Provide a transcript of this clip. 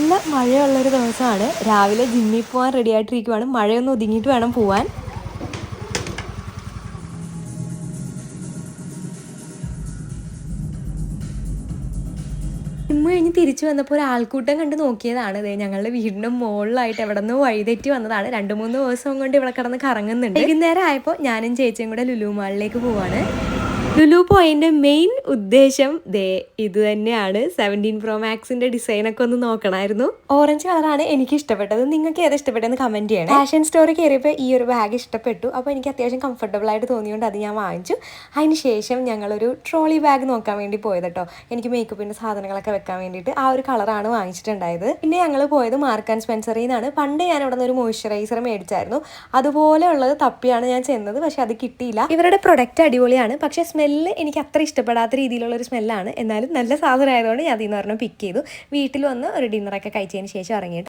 നല്ല മഴയുള്ളൊരു ദിവസമാണ്. രാവിലെ ജിമ്മിൽ പോകാൻ റെഡി ആയിട്ടിരിക്കുവാണ്. മഴയൊന്നും ഒതുങ്ങിയിട്ട് വേണം പോവാൻ. ജിമ്മ് കഴിഞ്ഞ് തിരിച്ചു വന്നപ്പോൾ ഒരു ആൾക്കൂട്ടം കണ്ട് നോക്കിയതാണ്. ഇതേ ഞങ്ങളുടെ വീടിന്റെ മുകളിലായിട്ട് എവിടെ നിന്ന് വഴിതെറ്റി വന്നതാണ്. രണ്ട് മൂന്ന് ദിവസം കൊണ്ട് ഇവിടെ കിടന്ന് കറങ്ങുന്നുണ്ട്. വൈകുന്നേരം ആയപ്പോൾ ഞാനും ചേച്ചിയും കൂടെ ലുലു മാളിലേക്ക് പോവാണ്. ലുലു പോയിന്റെ മെയിൻ ഉദ്ദേശം ദേ ഇത് തന്നെയാണ്. സെവന്റീൻ പ്രോ മാക്സിന്റെ ഡിസൈൻ ഒക്കെ ഒന്ന് നോക്കണമായിരുന്നു ഓറഞ്ച് കളറാണ് എനിക്ക് ഇഷ്ടപ്പെട്ടത്. നിങ്ങൾക്ക് ഏതാ ഇഷ്ടപ്പെട്ടെന്ന് കമന്റ് ചെയ്യണം. ഫാഷൻ സ്റ്റോറി കയറിയപ്പോൾ ഈ ഒരു ബാഗ് ഇഷ്ടപ്പെട്ടു. അപ്പോൾ എനിക്ക് അത്യാവശ്യം കംഫർട്ടബിൾ ആയിട്ട് തോന്നിയുകൊണ്ട് അത് ഞാൻ വാങ്ങിച്ചു. അതിന് ശേഷം ഞങ്ങളൊരു ട്രോളി ബാഗ് നോക്കാൻ വേണ്ടി പോയത് കേട്ടോ എനിക്ക് മേക്കപ്പിന്റെ സാധനങ്ങളൊക്കെ വെക്കാൻ വേണ്ടിയിട്ട് ആ ഒരു കളറാണ് വാങ്ങിച്ചിട്ടുണ്ടായത്. പിന്നെ ഞങ്ങൾ പോയത് മാർക്ക് ആൻഡ് സ്പെൻസറിൽ നിന്നാണ്. പണ്ട് ഞാൻ ഇവിടെ നിന്ന് ഒരു മോയ്സ്ചറൈസർ മേടിച്ചായിരുന്നു. അതുപോലെയുള്ളത് തപ്പിയാണ് ഞാൻ ചെന്നത്. പക്ഷേ അത് കിട്ടിയില്ല. ഇവരുടെ പ്രൊഡക്റ്റ് അടിപൊളിയാണ്. പക്ഷേ സ്മെല്ല് എനിക്ക് അത്ര ഇഷ്ടപ്പെടാത്ത രീതിയിലുള്ള ഒരു സ്മെല്ലാണ്. എന്നാലും നല്ല സാധനം ആയതുകൊണ്ട് ഞാൻ അതിൽ നിന്ന് പറഞ്ഞാൽ പിക്ക് ചെയ്തു. വീട്ടിൽ വന്ന് ഒരു ഡിന്നറൊക്കെ കഴിച്ചതിന് ശേഷം ഇറങ്ങിയിട്ട്